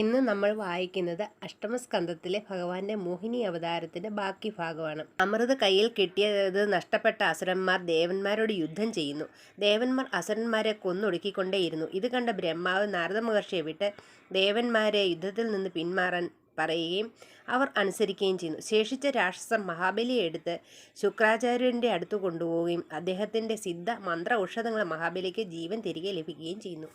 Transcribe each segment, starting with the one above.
ഇന്ന് നമ്മൾ വായിക്കുന്നത് അഷ്ടമസ്കന്ധത്തിലെ ഭഗവാന്റെ മോഹിനി അവതാരത്തിന്റെ ബാക്കി ഭാഗമാണ്. അമൃത് കയ്യിൽ കിട്ടിയത് നഷ്ടപ്പെട്ട അസുരന്മാർ ദേവന്മാരോട് യുദ്ധം ചെയ്യുന്നു. ദേവന്മാർ അസുരന്മാരെ കൊന്നൊടുക്കിക്കൊണ്ടേയിരുന്നു. ഇത് കണ്ട ബ്രഹ്മാവ് നാരദ മഹർഷിയെ വിട്ട് ദേവന്മാരെ യുദ്ധത്തിൽ നിന്ന് പിന്മാറാൻ പറയുകയും അവർ അനുസരിക്കുകയും ചെയ്യുന്നു. ശേഷിച്ച രാക്ഷസൻ മഹാബലിയെ എടുത്ത് ശുക്രാചാര്യന്റെ അടുത്ത് കൊണ്ടുപോവുകയും അദ്ദേഹത്തിന്റെ സിദ്ധ മന്ത്ര ഔഷധങ്ങൾ മഹാബലിക്ക് ജീവൻ തിരികെ ലഭിക്കുകയും ചെയ്യുന്നു.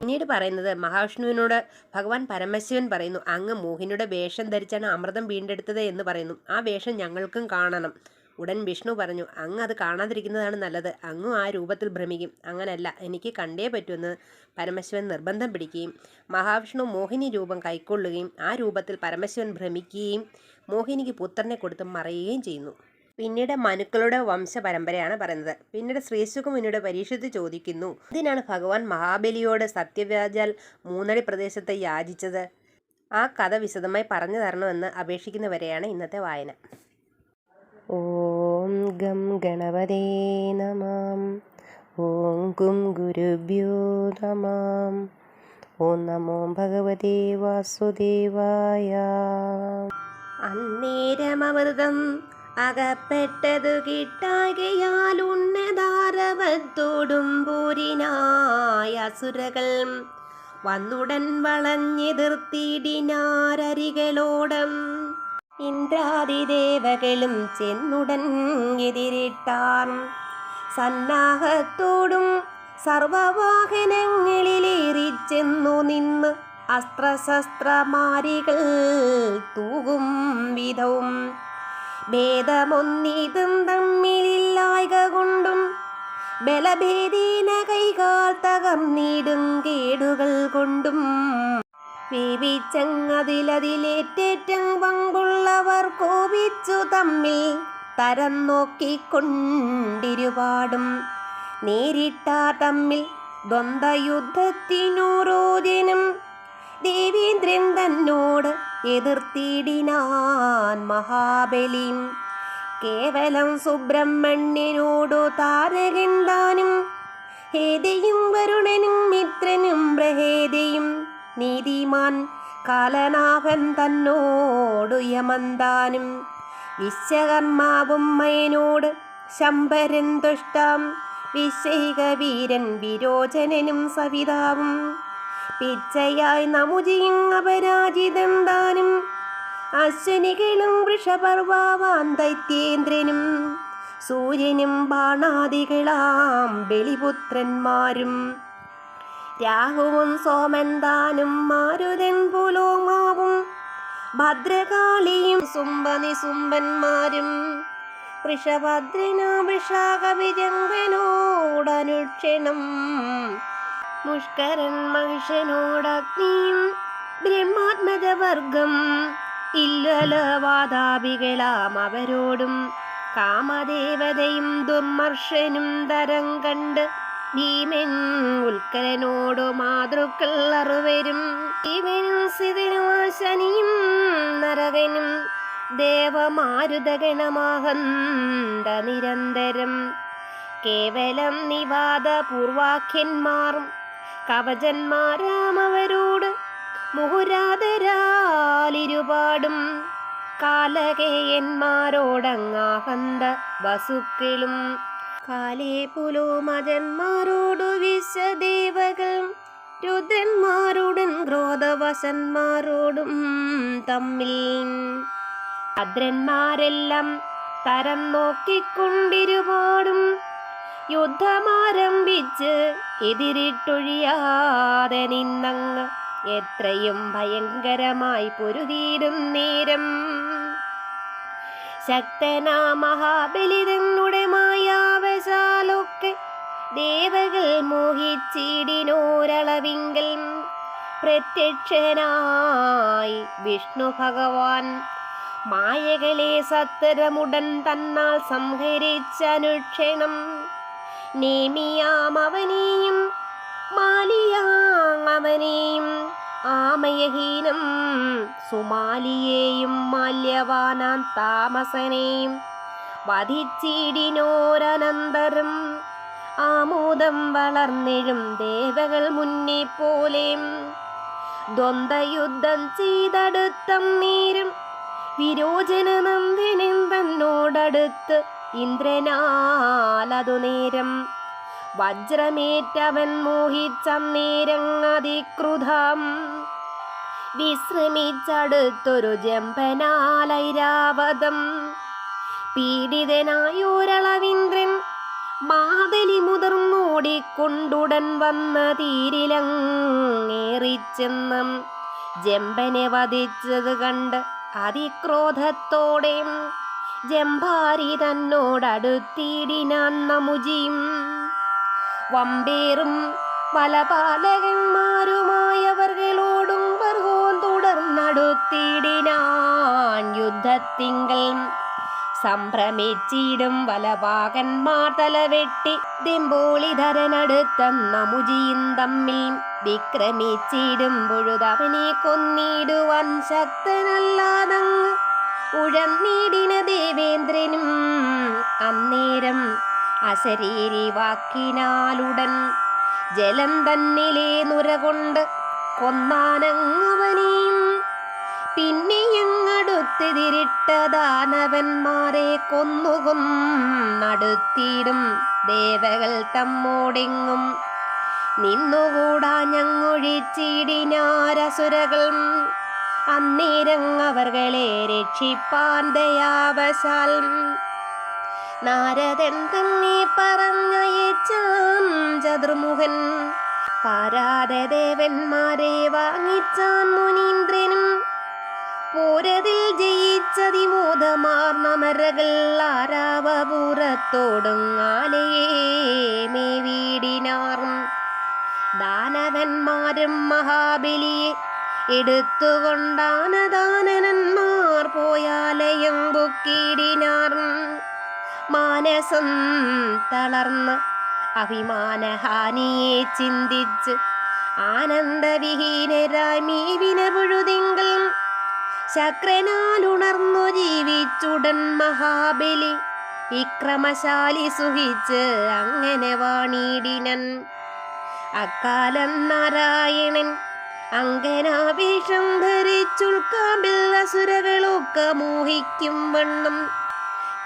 പിന്നീട് പറയുന്നത് മഹാവിഷ്ണുവിനോട് ഭഗവാൻ പരമശിവൻ പറയുന്നു അങ്ങ് മോഹിനിയുടെ വേഷം ധരിച്ചാണ് അമൃതം വീണ്ടെടുത്തത് എന്ന് പറയുന്നു. ആ വേഷം ഞങ്ങൾക്കും കാണണം. ഉടൻ വിഷ്ണു പറഞ്ഞു അങ്ങ് അത് കാണാതിരിക്കുന്നതാണ് നല്ലത്. അങ്ങും ആ രൂപത്തിൽ ഭ്രമിക്കും. അങ്ങനല്ല. എനിക്ക് കണ്ടേ പറ്റുമെന്ന് പരമശിവൻ നിർബന്ധം പിടിക്കുകയും മഹാവിഷ്ണു മോഹിനി രൂപം കൈക്കൊള്ളുകയും ആ രൂപത്തിൽ പരമശിവൻ ഭ്രമിക്കുകയും മോഹിനിക്ക് പുത്രനെ കൊടുത്ത് മറയുകയും ചെയ്യുന്നു. പിന്നീട് മനുക്കളുടെ വംശപരമ്പരയാണ് പറയുന്നത്. പിന്നീട് ശ്രീശുഖമുനിയുടെ പരീക്ഷത്ത് ചോദിക്കുന്നു ഇതിനാണ് ഭഗവാൻ മഹാബലിയോട് സത്യവ്യാജാൽ മൂന്നടി പ്രദേശത്ത് യാചിച്ചത്? ആ കഥ വിശദമായി പറഞ്ഞു തരണമെന്ന് അപേക്ഷിക്കുന്നവരെയാണ് ഇന്നത്തെ വായന. ഓം ഗം ഗണപതേ നമാം. ഓം കും ഗുരുഭ്യോ നമാം. ഓം നമോ ഭഗവതേ വാസുദേവായ. അന്നേരമൃതം അകപ്പെട്ടതു കിട്ടാകയാൽ ഉന്നതാരവത്തോടും പൂരിനായ അസുരകൾ വന്നുടൻ വളഞ്ഞെതിർത്തിടിനാരരികളോടം. ഇന്ദ്രാദിദേവകളും ചെന്നുടൻ എതിരിട്ടാർ സന്നാഹത്തോടും സർവവാഹനങ്ങളിലേറി ചെന്നു നിന്ന് അസ്ത്രശസ്ത്രമാരികൾ തൂകും വിധവും. ഭേദമൊന്നിതും തമ്മിലില്ലായ്ക കൊണ്ടും ബലഭേദീന കൈകാൽ തകം നീടും കേടുകൾ കൊണ്ടും. വേവിച്ചങ്ങതിലതിലേറ്റേറ്റം പങ്കുള്ളവർ കോപിച്ചു തമ്മിൽ തരം നോക്കിക്കൊണ്ടിരുപാടും. നേരിട്ടാ തമ്മിൽ ദ്വന്ദ്വയുദ്ധത്തിനൂറോദിനും ദേവീന്ദ്രൻ തന്നോട് എതിർത്തിടിനാൻ മഹാബലി. കേവലം സുബ്രഹ്മണ്യനോടു താരകണ്ടാനും ഹേദയും വരുണനും മിത്രനും പ്രഹേതയും. നീതിമാൻ കാലനാഭൻ തന്നോടു യമന്താനും. വിശ്വകർമാവും മയനോട് ശമ്പരൻ ദുഷ്ടാം വിശ്വൈക വീരൻ വിരോചനനും സവിതാവും. പിച്ചയായി നമുജിയും അപരാജിതം താനും. അശ്വനികളും വൃഷപർവാവാൻ ദൈത്യേന്ദ്രനും. സൂര്യനും ബാണാദികളാം ബലിപുത്രന്മാരും. രാഹുവും സോമൻ താനും മാരുതൻ പുലോമാവും. ഭദ്രകാളിയും സുംബനി സുംബന്മാരും വൃഷഭദ്രനോ വൃഷാകവിജങ്കനോടനുക്ഷണം മുഷ്കരൻ മനുഷ്യനോടഗ്നിയും ബ്രഹ്മാത്മജവർഗം ഇല്ലലവാതാപികളാം അവരോടും കാമദേവതയും ദുർമർഷനും തരം കണ്ട് ഭീമൻ ഉൽക്കരനോടു മാതൃക്കൾ അറുവരും. ഭീമനും സിതനും ശനിയും നരകനും ദേവമാരുതഗണമാകന്ത നിരന്തരം. കേവലം നിവാദ പൂർവാഖ്യന്മാരും കവചന്മാരാമവരോട് മുഹുരാതരാലിരുപാടും. കാലകേയന്മാരോടങ്ങാഹന്ത വസുക്കളും കാലേ പുലോമജന്മാരോടു വിശ്വദേവകൾ രുദ്രന്മാരോടും ക്രോധവശന്മാരോടും തമ്മിൽ. ഭദ്രന്മാരെല്ലാം തരം നോക്കിക്കൊണ്ടിരുപാടും. യുദ്ധമാരംഭിച്ച് എതിരിട്ടൊഴിയാതെ നിന്നങ്ങ് എത്രയും ഭയങ്കരമായി പൊരുതിയിടും നേരം. ശക്തനാ മഹാബലിതങ്ങളുടെ മായാവശാലൊക്കെ ദേവകൾ മോഹിച്ചിടിനോരളവിങ്കൽ പ്രത്യക്ഷനായി വിഷ്ണു ഭഗവാൻ മായകളെ സത്തരമുടൻ തന്നാൽ സംഹരിച്ചനുക്ഷണം. നേമിയാമവനെയും മാലിയാമവനെയും ആമയഹീനം സുമാലിയെയും മാല്യവാനാം താമസനെയും. വധിച്ചിടിനോരനന്തരം ആമോദം വളർന്നിഴും ദേവകൾ മുന്നേ പോലെ ദ്വന്ദ്വയുദ്ധം ചെയ്തടുത്തം നേരം വിരോചന നന്ദനൻ തന്നോടടുത്ത് ഇന്ദ്രനാലതു നേരം. വജ്രമേറ്റവൻ മോഹിച്ചന്നേരം അതിക്രുധം വിശ്രമിച്ചടുത്തൊരു ജമ്പനാലൈരാവതം. പീഡിതനായൂരളവീന്ദ്രൻ മാതലി മുതിർന്നോടിക്കൊണ്ടുടൻ വന്ന തീരിലങ്ങേറിച്ചെന്നും ജമ്പനെ വധിച്ചത് കണ്ട് അതിക്രോധത്തോടെ ജമ്പാരി തന്നോടടുത്തിടിനാൻ നമുജിയും വമ്പേറും വലപാലകന്മാരുമായവർകളോടും വർഗോൻ തുടർന്നടുത്തിടിനാൻ യുദ്ധത്തിങ്കൽ. സംഭ്രമിച്ചിടും വലപാകന്മാർ തലവെട്ടി ദിമ്പോളിധരനടുത്ത നമുജിയും തമ്മിൽ. വിക്രമിച്ചിടും പൊഴുതവനെ കൊന്നിടുവാൻ ശക്തനല്ലാതങ്ങ് ഉഴന്നീടിന ദേവേന്ദ്രനും അന്നേരം അശരീരി വാക്കിനാലുടൻ ജലം തന്നിലെ നുര കൊണ്ട് കൊന്നാനങ്ങവനെയും. പിന്നെയങ്ങടുത്തെതിരിട്ട ദാനവന്മാരെ നടുത്തിയിടും ദേവകൾ തമ്മോടെങ്ങും. നിന്നുകൂടാ ഞങ്ങൊഴിച്ചിടിനാരസുരകൾ അന്നേരം അവർകളെ രക്ഷിപ്പാൻ ദയാവശാൽ. നാരദൻ തന്നെ പറഞ്ഞയച്ചാം ചതുർമുഖൻ. പാരാതെ ദേവന്മാരെ വാങ്ങിച്ചാൻ മുനീന്ദ്രനും. പൂരതിൽ ജയിച്ചതിമോദമാർന്ന മരകൾ ആരാവപൂരത്തോടും ആലയെ മേവീടിനാറും ദാനവന്മാരും മഹാബലിയെ എടുത്തുകൊണ്ടാനദാനന്മാർ പോയാലയം പൊക്കിടിനാർ മാനസം തളർന്ന് അഭിമാനഹാനിയെ ചിന്തിച്ച് ആനന്ദവിഹീനരായി മീവിന പുഴുതിങ്കൾ ശക്രനാലുണർന്നു ജീവിച്ചുടൻ മഹാബലി വിക്രമശാലി സുഹിച്ച് അങ്ങനെ വാണിടിനൻ. അക്കാലം നാരായണൻ അങ്കനാവേഷം ധരിച്ചുൾക്കാമ്പിൽ അസുരകളൊക്കെ മോഹിക്കും വണ്ണം.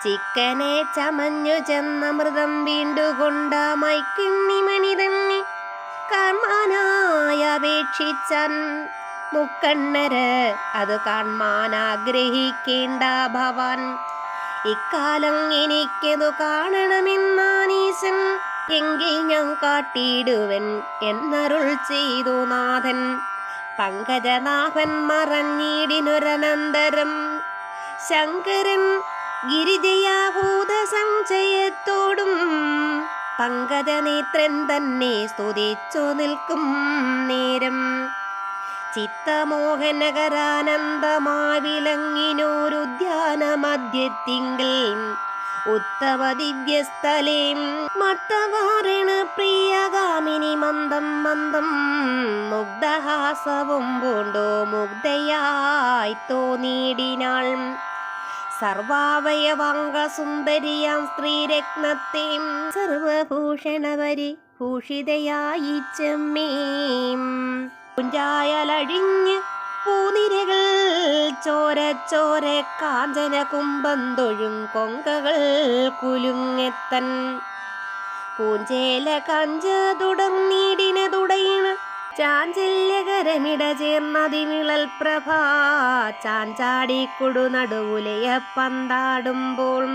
ചിക്കനെ ചമഞ്ഞു ചെന്നമൃതം വീണ്ടുകൊണ്ട മൈക്കിണ്ണിമണി തന്നെ കാണാനായി അപേക്ഷിച്ചാൻ. മുക്കണ്ണര് അത് കാണാൻ ആഗ്രഹിക്കേണ്ട ഭവാൻ. ഇക്കാലം എനിക്കതു കാണണമെന്നാനീശൻ. എങ്കിൽ ഞാൻ കാട്ടിയിടുവൻ എന്നരുൾ ചെയ്തു നാഥൻ. പങ്കജനാഭൻ മറഞ്ഞീടിനൊരനന്തരം. ശങ്കരൻ ഗിരിജയാഭൂത സംശയത്തോടും പങ്കജനേത്രൻ തന്നെ സ്തുതിച്ചു നിൽക്കും നേരം. ചിത്തമോഹനകരാനന്ദമാവിലങ്ങിനോരുദ്യാന മധ്യത്തിങ്കൽ ഉത്തമ ദിവ്യസ്ഥലേ മത്തവാരണ പ്രിയഗാമിനി മന്ദം മന്ദം മുഗ്ധഹാസവും പൂണ്ടോ മുഗ്ധയായി തോന്നിയിടിനാൾ സർവാവയവാംഗ സുന്ദരിയാം സ്ത്രീരത്നത്തെ സർവഭൂഷണവരി ഭൂഷിതയായി ചെമ്മീം. കുഞ്ചായലഴിഞ്ഞ് പൂനിരകൾ ചോര ചോര കാഞ്ചന കുമ്പന്തൊഴും കൊങ്കകൾ കുലുങ്ങെത്തൻ. പൂഞ്ചേല കഞ്ച തുടർന്നീടിന തുടയിണ ചാഞ്ചല്യകരമിട ചേർന്നതിമിളൽ പ്രഭ ചാഞ്ചാടി കൊടു നടുവുലയ പന്താടുമ്പോൾ.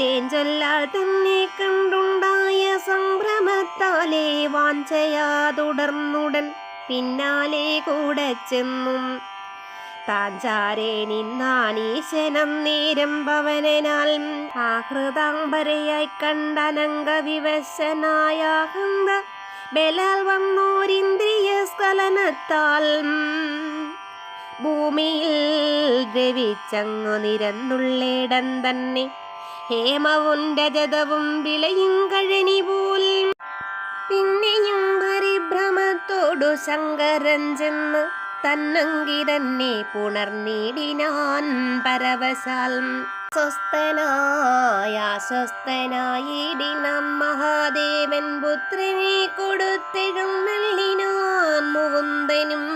തേഞ്ചൊല്ലാൾ തന്നെ കണ്ടുണ്ടായ സംഭ്രമത്താലേ വാഞ്ചയാ തുടർന്നുടൻ. പിന്നാലെ കൂടെ ചെന്നും താഞ്ചാരേ നേരം ഭവനാൽ ആഹൃതാംബരയായി കണ്ടനങ്ക വിവശനായാഹന്ത ബലാൽ വന്നോരിന്ദ്രിയ സ്ഖലനത്താൽ. ഭൂമിയിൽ ദ്രവിച്ചങ്ങു നിരന്നുള്ളിടം തന്നെ ഹേമവും രജതവും വിളയും കഴനി പോൽ. പിന്നെയും പരിഭ്രമത്തോടു ശങ്കരൻ ചെന്ന് തന്നങ്കി തന്നെ പുണർനീടിനാൻ പരവശാൽ. സ്വസ്ഥനായ സ്വസ്ഥനായിടിനാം മഹാദേവൻ പുത്രനെ കൊടുത്തെഴുന്നള്ളിനാൻ മുകുന്ദനും.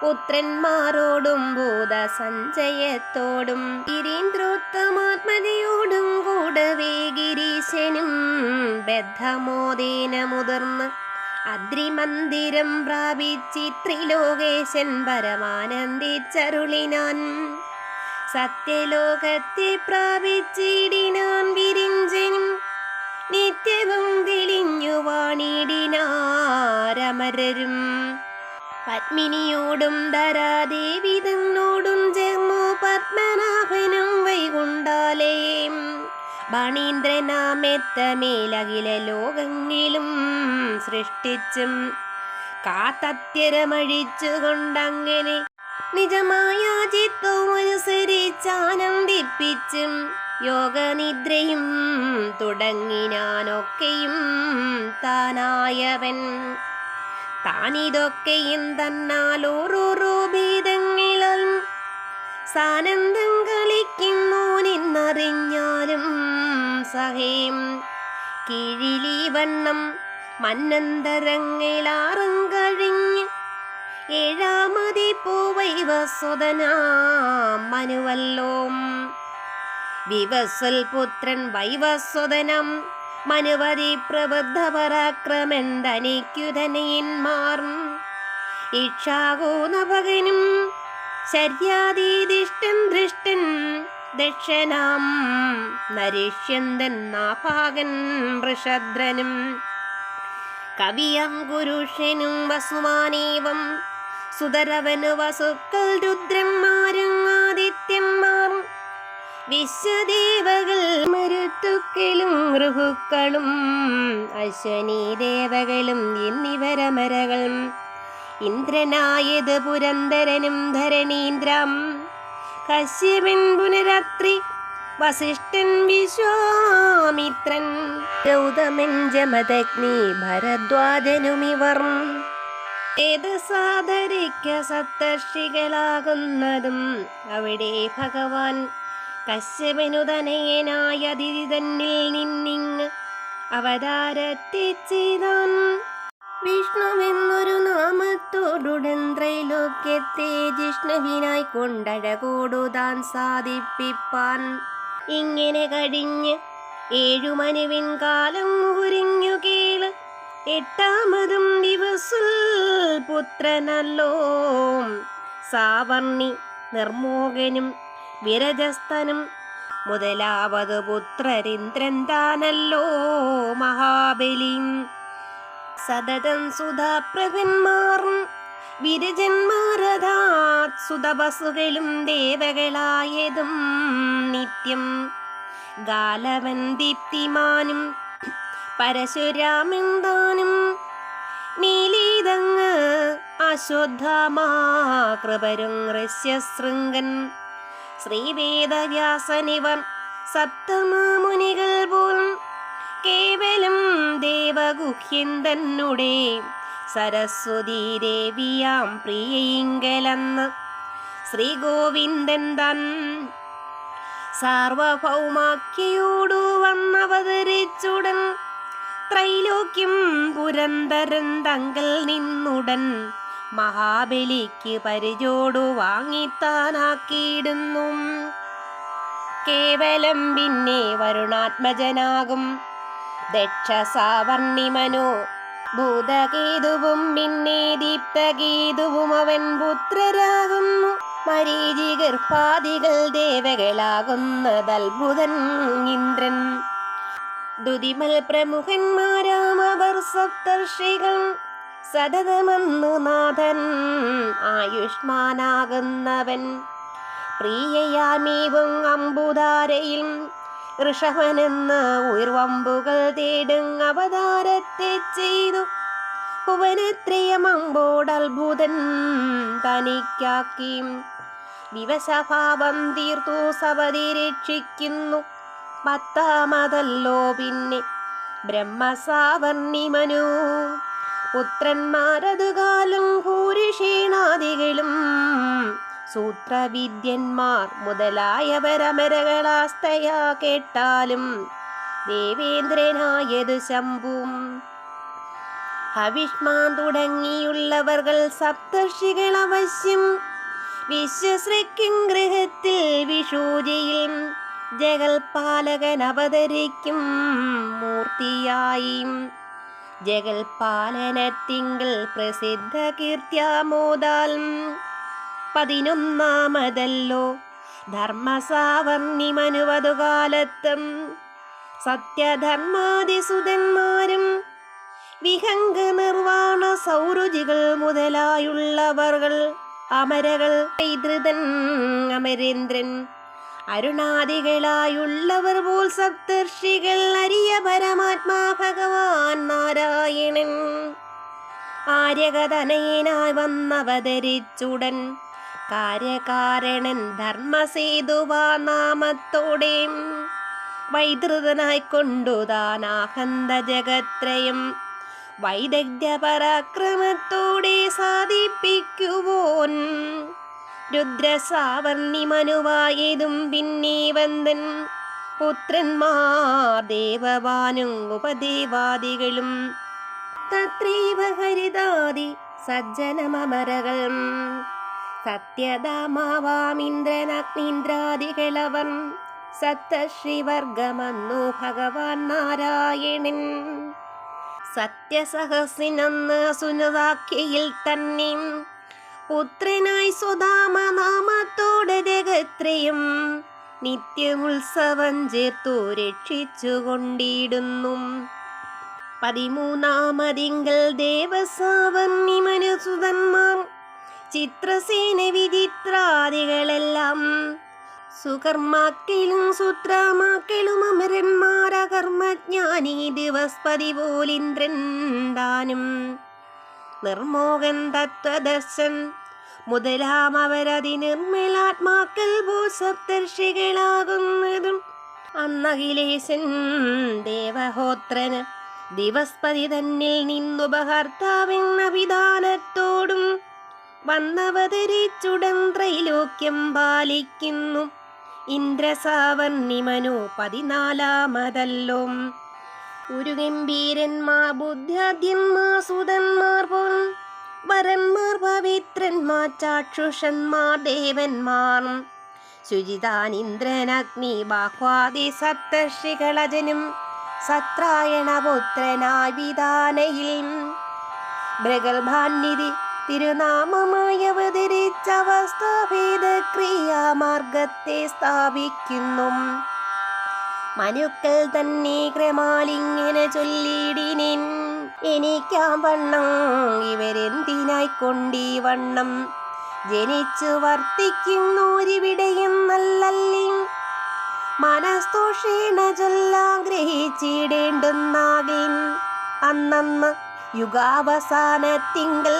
പുത്രന്മാരോടും ഭൂതസഞ്ചയത്തോടും ഗിരീന്ദ്രോത്തമാത്മജയോടും കൂടവേ ഗിരീശനും ബദ്ധമോദേന മുതിർന്ന് അദ്രിമന്ദിരം പ്രാപിച്ച് ത്രിലോകേശൻ പരമാനന്ദിച്ചരുളിനാൻ. സത്യലോകത്തെ പ്രാപിച്ചിടിനാൻ വിരിഞ്ചനും നിത്യവും തെളിഞ്ഞു വാണിടിനാരമരരും. പത്മിനിയോടും ധരാദേവി ബണീന്ദ്രനാമെത്തമേലകില ലോകങ്ങളിലും സൃഷ്ടിച്ചും കാത്തത്യരമഴിച്ചുകൊണ്ടങ്ങനെ നിജമായ ചിത്തവും അനുസരിച്ചാനന്ദിപ്പിച്ചും യോഗനിദ്രയും തുടങ്ങിനാനൊക്കെയും താനായവൻ. താനിതൊക്കെയും തന്നാൽ ഓരോരോ ഭേദങ്ങളാൽ സാനന്ദം കളിക്കുന്നു നിന്നറിഞ്ഞാലും സഹേം. കിഴിലി വണ്ണം മന്നന്തരങ്ങളാറും കഴിഞ്ഞ് ഏഴാമതി പൂവൈവസ്വതനാം മനുവല്ലോം. വിവസൽ പുത്രൻ വൈവസ്വതനം മനുവരി പ്രബുദ്ധ പരാക്രമൻ ഇക്ഷാകോ ഇക്ഷാകൂനപകനും ശര്യാദീതിഷ്ടൻ ദൃഷ്ടൻ ദക്ഷനാം നരിഷ്യന്തൻ നാഭാഗൻ വൃഷദ്രനും കവിയങ്കുരുഷനും വസുമാനേവം. സുതരവനു വസുക്കൾ രുദ്രന്മാരും ആദിത്യന്മാർ. വിശ്വദേവകൾ മരുത്തുക്കളും ഋഹുക്കളും. അശ്വനി ദേവകളും എന്നിവരമരകളും. ഇന്ദ്രനായത് പുരന്തരനും ധരണീന്ദ്രം. കശ്യപൻ പുനരാത്രി വസിഷ്ഠൻ വിശ്വാമിത്രൻ. ഗൗതമൻ ജമദഗ്നി ഭരദ്വാജനുമിവർ. ഏത് സാധരിക്ക സപ്തർഷികളാകുന്നതും അവിടെ ഭഗവാൻ കശ്യപനുതനയനായ അതിഥി നിന്നിങ് അവതാരത്തെ ചെയ്താൻ വിഷ്ണുവെന്നൊരു നാമത്തോടുടൻ ത്രൈലോക്യത്തെ ജിഷ്ണുവിനായി കൊണ്ടഴകോടുതാൻ സാധിപ്പിപ്പാൻ. ഇങ്ങനെ കഴിഞ്ഞ് ഏഴുമനുവിൻ കാലം മുറിഞ്ഞു കേൾ. എട്ടാമതും ദിവസുൽ പുത്രനല്ലോ. സാവർണി നിർമോഹനും വിരജസ്ഥനും മുതലാവത് പുത്രരിന്ദ്രൻ താനല്ലോ മഹാബലിയും സതതം സുധാപ്രഭന്മാറും വിരജന്മാരഥാത് സുതപസുകളും ദേവകളായതും നിത്യം ഗാലവൻ ദീപ്തിമാനും പരശുരാമൻ താനും നീലീതങ്ങ് അശോദ്ധാമാ കൃപരും ഋഷ്യശൃംഗൻ ശ്രീവേദവ്യാസനിവർ സപ്തമാമുനികൾ പോലും കേവലം ദേവഗുഹ്യൻ തന്നെ സരസ്വതീ ദേവിയാം പ്രിയയിങ്കലെന്ന് ശ്രീഗോവിന്ദൻ തൻ സാർവഭൗമാക്കിയോടു വന്നവതരിച്ചുടൻ ത്രൈലോക്യം പുരന്തരൻ തങ്കൽ നിന്നുടൻ മഹാബലിക്ക് പരിചോടു വാങ്ങിത്താനാക്കിയിടുന്നു. കേവലം പിന്നെ വരുണാത്മജനാകും. ദക്ഷസാവർണിമനോ. ഭൂതകേതുവും പിന്നെ ദീപ്തകേതുവും അവൻ പുത്രരാകുന്നു. മരീചി ഗർഭാദികൾ ദേവകളാകുന്നത് അത്ഭുതൻ ഇന്ദ്രൻ. ദുതിമൽ പ്രമുഖന്മാരാം അവർ സപ്തർഷികൾ. സതതമന്നു നാഥൻ ആയുഷ്മാനാകുന്നവൻ. പ്രിയയാമീവും അമ്പുതാരയിൽ ഋഷഭനെന്ന് ഉയർവമ്പുകൾ തേടും അവതാരത്തെ ചെയ്തു. ഭുവനത്രയമമ്പോടത്ഭുതൻ തനിക്കാക്കി. ദിവസഭാവം തീർത്തു സവതി രക്ഷിക്കുന്നു. പത്താമതല്ലോ പിന്നെ ബ്രഹ്മസാവർണിമനു. പുത്രന്മാരതുകാലം ഭൂരിഷീണാദികളും സൂത്രവിദ്യന്മാർ മുതലായവരമരകളാസ്തയാ കേട്ടാലും ദേവേന്ദ്രനായത് ശംഭും. ഹവിഷ്മാൻ തുടങ്ങിയുള്ളവർകൾ സപ്തർഷികൾ അവശ്യം. വിശ്വസിക്കും ഗൃഹത്തിൽ വിഷൂജയിൽ ജഗൽപാലകൻ അവതരിക്കും മൂർത്തിയായി. ജഗൽപാലനത്തിങ്കിൽ പ്രസിദ്ധ കീർത്തിയാമോദാൽ പതിനൊന്നാമതല്ലോ ധർമ്മസാവർണിമനുവതുകാലത്തും സത്യധർമാതിസുതന്മാരും വിഹംഗ നിർവാണ സൗരുചികൾ മുതലായുള്ളവർകൾ അമരകൾ പൈതൃതൻ അമരേന്ദ്രൻ അരുണാദികളായുള്ളവർ പോൽ സപ്തർഷികൾ അരിയ പരമാത്മാ ഭഗവാൻ നാരായണൻ. ആര്യകതനയനായി വന്നവതരിച്ചുടൻ കാര്യകാരണൻ ധർമ്മസേതുവാ നാമത്തോടെ. വൈദ്രുതനായി കൊണ്ടു താനാഹന്ത ജഗത്രയം. വൈദഗ്ധ്യ പരാക്രമത്തോടെ സാധിപ്പിക്കുവോൻ. രുദ്രസാവർണിമനുവായതും പിന്നെ വന്ദൻ. പുത്രന്മാർ ദേവവാനും ഉപദേവാദികളും. തത്രൈവ ഹരിതാദി സജ്ജനമരകൾ സത്യധാമാവാമിന്ദ്രനഗ്നീന്ദ്രാദികളവൻ സത്തശ്രീവർഗമെന്നു ഭഗവാൻ നാരായണൻ. സത്യസഹസിനെന്ന് സുനവാക്യയിൽ തന്നെ പുത്രനായി സ്വധാമനാമത്തോടെ ജഗത്രയും നിത്യമുത്സവം ചേർത്തു രക്ഷിച്ചുകൊണ്ടിടുന്നു. പതിമൂന്നാമതിങ്കൽ ദേവസാവർണി മനുസുതന്മാർ ചിത്രസേന വിചിത്രാദികളെല്ലാം സുകർമാക്കളും സൂത്രമാക്കളും അമരന്മാരകർമ്മജ്ഞാനി ദിവസ്പതി പോലിന്ദ്രൻ താനും. നിർമോഹൻ തത്വദർശൻ മുതലാം അവരതി നിർമ്മലാത്മാക്കൾ ഭൂസപ്തർഷികളാകുന്നതും അന്നഖിലേശൻ ദേവഹോത്രന് ദിവസ്പതി തന്നിൽ നിന്നുപഹർത്താവെന്ന വിധാനത്തോടും വന്നവതരിച്ചുടൻ ത്രൈലോക്യം പാലിക്കുന്നു ഇന്ദ്രസാവർണിമനോ പതിനാലാമതല്ലോ. ഒരു ഗംഭീരന്മാർ ബുദ്ധ്യാദ്യന്മാർ സുതന്മാർ പോൽ. വരന്മാർ പവിത്രന്മാർ ചാക്ഷുഷന്മാർ ദേവന്മാർ ശുചിതാനിന്ദ്രനഗ്നി ബാഹ്വാദി സപ്തർഷികളജനും സത്രായണപുത്രനായി വിധാനയിൽ. മൃഗൽഭാന്യതി തിരുനാമമായി അവതരിച്ച സ്ഥാപിക്കുന്നു. മനുക്കൾ തന്നെ ക്രമാലിങ്ങനെ ചൊല്ലിടിനിൻ. എനിക്കാം വണ്ണം ഇവരെന്തിനായി കൊണ്ടീ വണ്ണം? ജനിച്ചു വർത്തിക്കുന്നോരിവിടെയെന്നല്ലല്ലേ മനസ്തോഷേണ അന്നന്ന് യുഗാവസാനത്തിങ്കൽ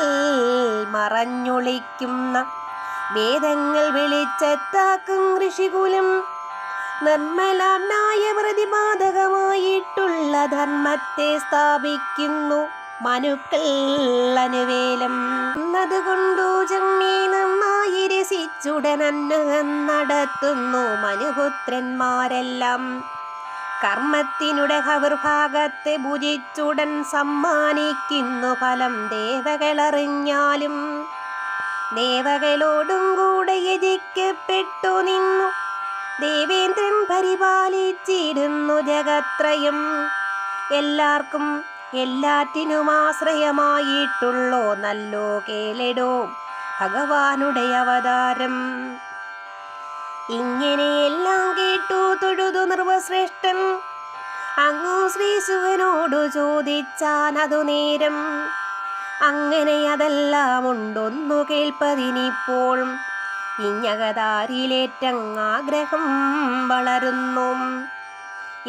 മറഞ്ഞൊളിക്കുന്ന വേദങ്ങൾ വെളിച്ചത്താക്കും ഋഷികുലം. നിർമ്മലാനായ പ്രതിപാദകമായിട്ടുള്ള ധർമ്മത്തെ സ്ഥാപിക്കുന്നു മനുക്കൾ അനുവേലം. എന്നതുകൊണ്ടു ജന്മേ നന്നായി രസിച്ചുടനന്നം നടത്തുന്നു മനുപുത്രന്മാരെല്ലാം. കർമ്മത്തിനുടെ ഹവിർഭാഗത്തെ ഭുജിച്ചുടൻ സമ്മാനിക്കുന്നു ഫലം ദേവകളറിഞ്ഞാലും. ദേവകളോടും കൂടെ യജിക്കപ്പെട്ടു നിന്നു. ദേവേന്ദ്രൻ പരിപാലിച്ചിരുന്നു ജഗത്രയം. എല്ലാവർക്കും എല്ലാറ്റിനും ആശ്രയമായിട്ടുള്ളോ നല്ലോ കേളിടോ ഭഗവാനുടെ അവതാരം. ഇങ്ങനെയെല്ലാം കേട്ടു തൊഴുതു നിർവശ്രേഷ്ഠൻ അങ്ങു ശ്രീശുവനോടു ചോദിച്ചാൻ അതു നേരം. അങ്ങനെ അതെല്ലാം ഉണ്ടൊന്നു കേൾപ്പതിനിപ്പോൾ. ഇഞ്ഞകതാരിലേറ്റങ്ങാഗ്രഹം വളരുന്നു.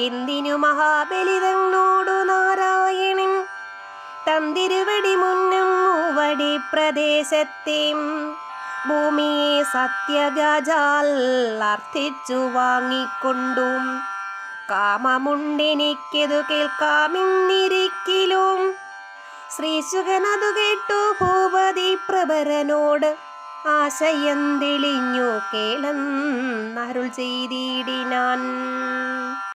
എന്തിനു മഹാബലിതങ്ങളോടു നാരായണൻ? തന്തിരുവടി മുന്നും മൂവടി പ്രദേശത്തെ. ഭൂമിയെ സത്യഗജാൽ അർത്ഥിച്ചു വാങ്ങിക്കൊണ്ടും കാമമുണ്ടെനിക്കതു കേൾക്കാമെന്നിരിക്കിലും. ശ്രീശുഖനതു കേട്ടു ഭൂപതി പ്രഭരനോട് ആശയം തെളിഞ്ഞു കേളന്നരുൾ ചെയ്തിടിനാൻ.